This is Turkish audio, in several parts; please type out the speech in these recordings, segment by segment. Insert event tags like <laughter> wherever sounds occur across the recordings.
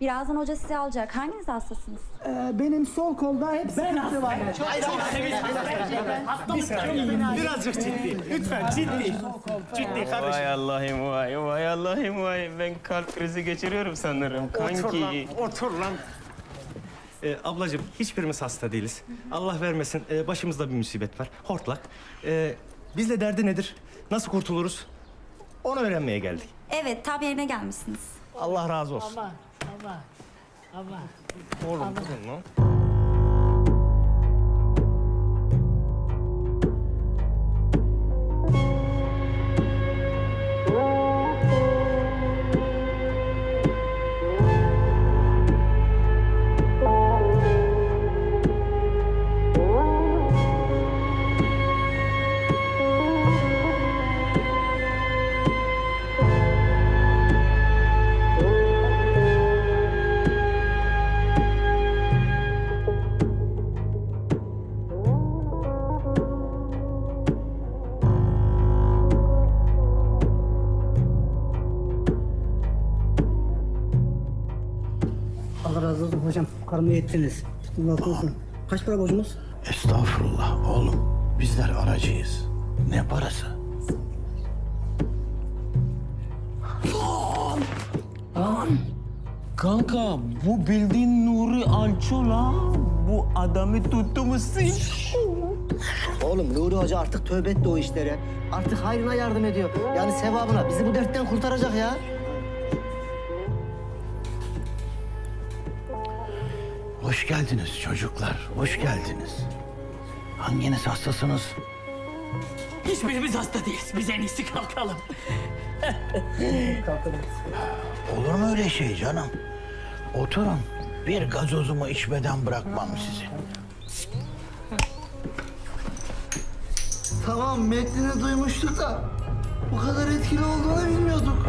Birazdan hoca sizi alacak. Hanginiz hastasınız? Ee, benim sol kolda hep sıkıntı var. Birazcık ciddi. Lütfen ciddi. Ciddi kardeşim. Vay Allah'ım vay, vay Allah'ım vay. Ben kalp krizi geçiriyorum sanırım Otur lan, kanki. otur lan. Ee, ablacığım hiçbirimiz hasta değiliz. Allah vermesin ee, başımızda bir musibet var. Hortlak. Ee, bizle derdi nedir? Nasıl kurtuluruz? Onu öğrenmeye geldik. Evet, tam yerine gelmişsiniz. Allah razı olsun. Allah, Allah, Allah. Oğlum durun lan. Allah Karımı yettiniz. Tutun olsun. Kaç para borcumuz? Estağfurullah oğlum. Bizler aracıyız. Ne parası? Kanka bu bildiğin Nuri Alço la. Bu adamı tuttu musun? Oğlum Nuri Hoca artık tövbe etti o işlere. Artık hayrına yardım ediyor. Yani sevabına bizi bu dertten kurtaracak ya. Hoş geldiniz çocuklar. Hoş geldiniz. Hanginiz hastasınız? Hiçbirimiz hasta değiliz. Biz en iyisi kalkalım. <laughs> Olur mu öyle şey canım? Oturun. Bir gazozumu içmeden bırakmam sizi. Tamam metnini duymuştuk da bu kadar etkili olduğunu bilmiyorduk.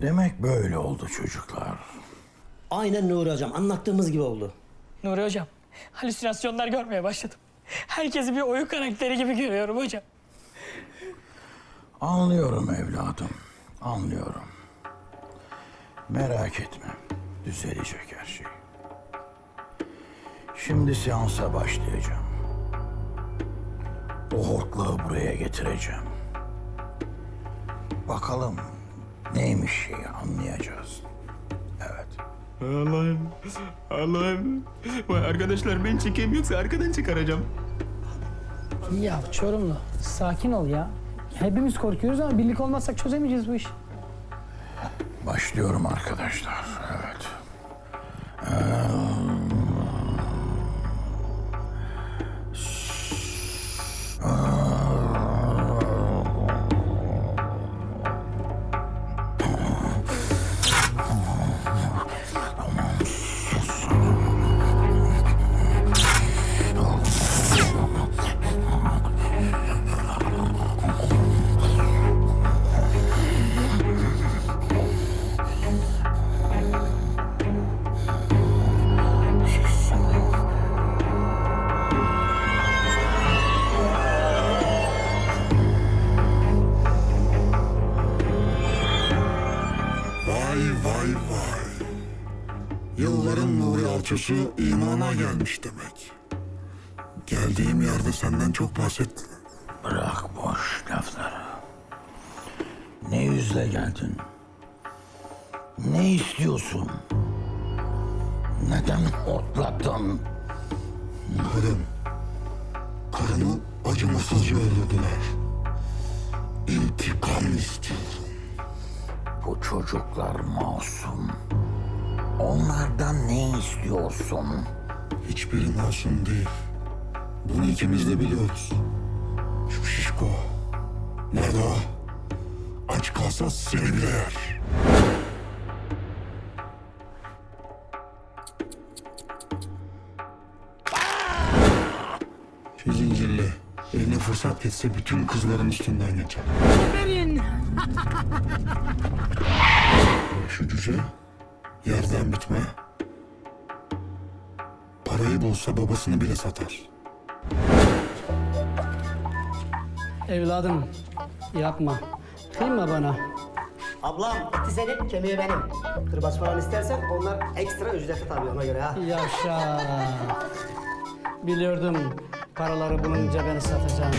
Demek böyle oldu çocuklar. Aynen Nuri Hocam anlattığımız gibi oldu. Nuri hocam, halüsinasyonlar görmeye başladım. Herkesi bir oyun karakteri gibi görüyorum hocam. Anlıyorum evladım. Anlıyorum. Merak etme. Düzelecek her şey. Şimdi seansa başlayacağım. O hortlağı buraya getireceğim. Bakalım neymiş şeyi anlayacağız. Evet. Allah'ım, Allah'ım. Vay arkadaşlar ben çekeyim yoksa arkadan çıkaracağım. Ya Çorumlu, sakin ol ya. Hepimiz korkuyoruz ama birlik olmazsak çözemeyeceğiz bu işi. Başlıyorum arkadaşlar. Alçosu imana gelmiş demek. Geldiğim yerde senden çok bahsettiler. Bırak boş lafları. Ne yüzle geldin? Ne istiyorsun? Neden hortladın? Karım, karımı acımasızca öldürdüler. İntikam istiyorum. Bu çocuklar masum. Onlardan ne istiyorsun? Hiçbiri masum değil. Bunu ikimiz de biliyoruz. Şu şişko. Nerede o? Aç kalsa seni bile yer. Şu zincirli. Eline fırsat geçse bütün kızların üstünden geçer. Şu cüce. Yerden bitme. Parayı bulsa babasını bile satar. Evladım yapma. Kıyma bana. Ablam eti senin, kemiği benim. Kırbaç falan istersen onlar ekstra ücretli tabii ona göre ha. Yaşa. Biliyordum paraları bulunca beni satacağını.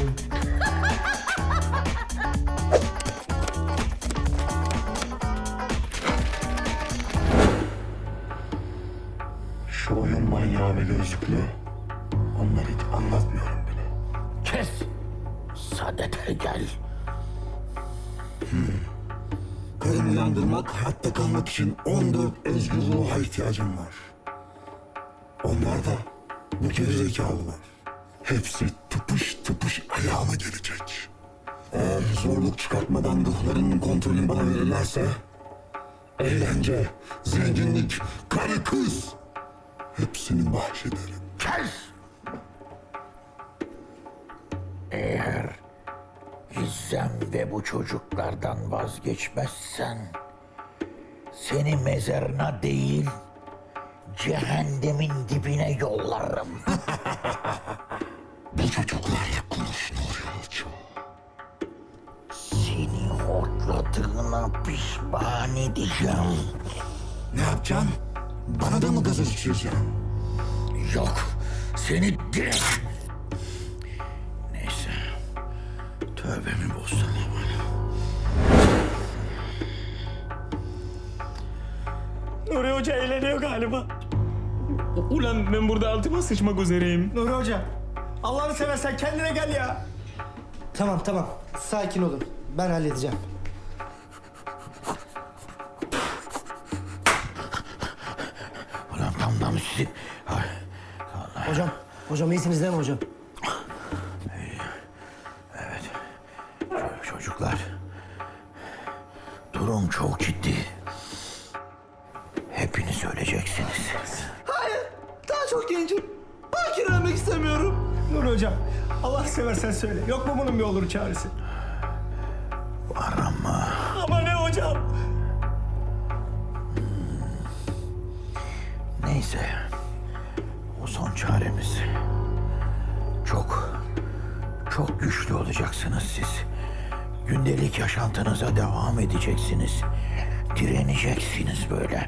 Gözlüklü. Onları hiç anlatmıyorum bile. Kes. Saadet'e gel. Karımı yandırmak, hayatta kalmak için 14 özgür ruha ihtiyacım var. Onlar da bu gerizekalılar. Hepsi tıpış tıpış ayağıma gelecek. Eğer zorluk çıkartmadan ruhlarının kontrolünü bana verirlerse... Eğlence, zenginlik, karı kız... Hepsini bahşederim. Kes. Eğer Gizem ve bu çocuklardan vazgeçmezsen seni mezarına değil cehennemin dibine yollarım. <laughs> Bu çocuklarla konuş Nuri Hoca. Seni hortladığına pişman edeceğim. Ne yapacaksın? Bana da mı gazoz içireceksin? Yok, seni direkt... Neyse, tövbemi bozsana bana. Nuri Hoca eğleniyor galiba. Ulan ben burada altıma sıçmak üzereyim. Nuri Hoca, Allah'ını seversen kendine gel ya. Tamam tamam. Sakin olun. Ben halledeceğim. Ulan tam tam sizi... Hocam. Hocam iyisiniz değil mi hocam? Çocuklar, durum çok ciddi. Hepiniz öleceksiniz. Daha çok gencim. Bakir ölmek istemiyorum. Nuri Hocam, Allah seversen söyle. Yok mu bunun bir olur çaresi? Var ama Ama ne hocam? neyse. Son çaremiz. Çok, çok güçlü olacaksınız siz. Gündelik yaşantınıza devam edeceksiniz. Direneceksiniz böyle.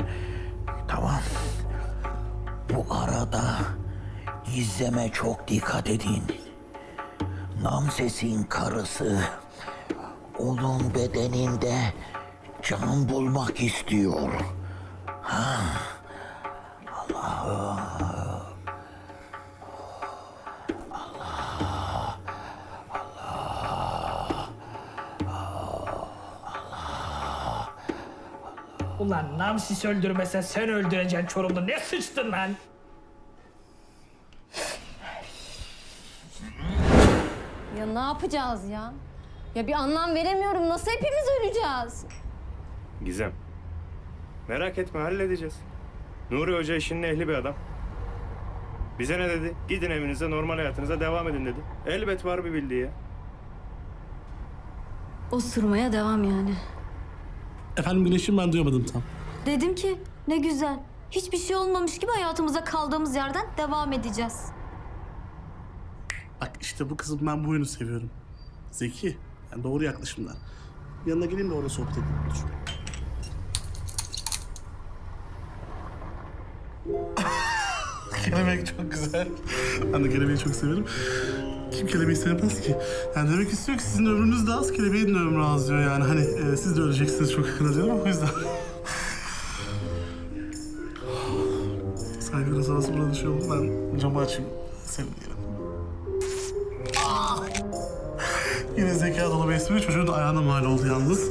Tamam. Bu arada gizleme çok dikkat edin. Namses'in karısı onun bedeninde can bulmak istiyor. Ulan Namsis öldürmese sen öldüreceksin Çorumlu. Ne sıçtın lan? Ya ne yapacağız ya? Ya bir anlam veremiyorum. Nasıl hepimiz öleceğiz? Gizem. Merak etme halledeceğiz. Nuri Hoca işinin ehli bir adam. Bize ne dedi? Gidin evinize normal hayatınıza devam edin dedi. Elbet var bir bildiği ya. Osurmaya devam yani. Efendim Güneş'im ben duyamadım tam. Dedim ki ne güzel. Hiçbir şey olmamış gibi hayatımıza kaldığımız yerden devam edeceğiz. Bak işte bu kızım ben bu oyunu seviyorum. Zeki. Yani doğru yaklaşımlar. Yanına geleyim de orada sohbet edelim. Dur. Kelebek çok güzel. Ben de kelebeği çok severim. Kim kelebeği sevmez ki? Yani demek istiyor ki sizin ömrünüz de az, kelebeğin ömrü az diyor yani. Hani e, siz de öleceksiniz çok yakında diyorum ama o yüzden. Biraz havası burada şey oldu. Ben camı açayım. Senin diyelim. <laughs> Yine zeka dolu bir espri. Çocuğun ayağına mal oldu yalnız.